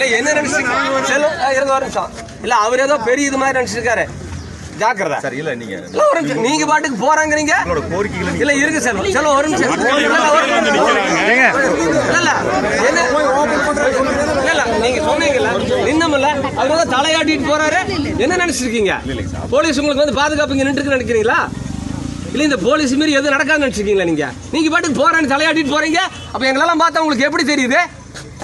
இல்ல என்ன நினைச்சீங்க செல்வம் ஆ, இருங்க ஒரு நிமிஷம். இல்ல அவர் ஏதோ பெரிய இது மாதிரி நினைச்சிருக்காரு. ஜாக்கிரதை. சார் இல்ல நீங்க இல்ல ஒரு நிமிஷம். நீங்க பாட்டுக்கு போறாங்கிறீங்க? உங்களோட கோரிக்கைகளை இல்ல இருக்கு செல்வம் செல்வம் ஒரு நிமிஷம். இல்ல, இல்ல, நீங்க சொன்னீங்கல்ல. நின்னமில்ல. அவர் வந்து தலையாட்டிட்டு போறாரு. என்ன நினைச்சிருக்கீங்க? போலீஸ் உங்களுக்கு வந்து பாதுகாப்பு நின்று நினைக்கிறீங்களா? இல்ல இந்த போலீஸ் மீறி எதுவும் நடக்காதுன்னு நினைச்சிருக்கீங்களா நீங்க? நீங்க பாட்டுக்கு போறேன்னு தலையாட்டிட்டு போறீங்க. அப்ப எங்களெல்லாம் பார்த்தா உங்களுக்கு எப்படி தெரியுது?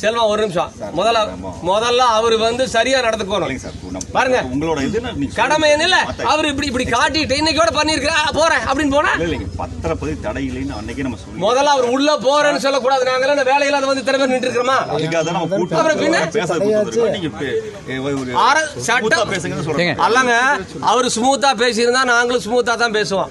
செல்வம் ஒரு நிமிஷம். முதல்ல முதல்ல அவர் வந்து சரியா நடந்துக்கணும். பாருங்க. உங்களோட இது என்ன நீங்க கடமை என்ன இல்ல அவர் இப்படி இப்படி காட்டிட்டு இன்னைக்கோட பண்ணிருக்கா போறேன் அப்படின்னு போனா? இல்ல இல்லைங்க பத்திரப்பதிவு தடை இல்லைன்னு அன்னைக்கே நம்ம சொல்லி முதல்ல அவர் உள்ள போறேன்னு சொல்லக்கூடாது. நாங்க இந்த வேலையில அதை வந்து திறமை நின்று இருக்கிறோமா? அப்புறம் பின்ன? சட்டம் அல்லங்க அவர் ஸ்மூத்தா பேசியிருந்தா நாங்களும் ஸ்மூத்தா தான் பேசுவோம்.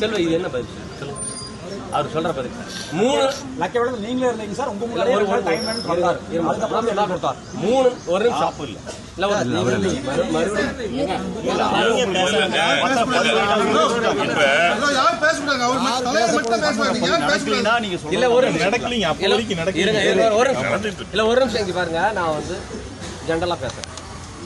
செல்வ இது என்ன பதில். அவர் சொல்ற பதில். மூணு லக்க விட நீங்களே இருந்தீங்க சார். உங்க இல்ல, ஒரு ஒரு டைம் கொடுத்தார். அதுக்கப்புறம் தான் கொடுத்தார். மூணு ஒரு நிமிஷம் இல்ல ஒரு மறுபடியும். சொல்ற இல்ல ஒரு இல்ல, இருங்க, இருங்க, ஒரு. நடக்கலீங்க. இல்ல ஒரு நிமிஷம். இங்க பாருங்க. நான் வந்து ஜென்ரலா பேசுறேன்.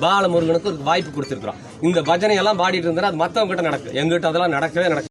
பாலமுருகனுக்கு ஒரு வாய்ப்பு கொடுத்துருக்குறோம். இந்த பஜனை எல்லாம் பாடிட்டு இருந்தா அது மத்தவங்க கிட்ட நடக்கு. எங்கிட்ட அதெல்லாம் நடக்கவே நடக்கும்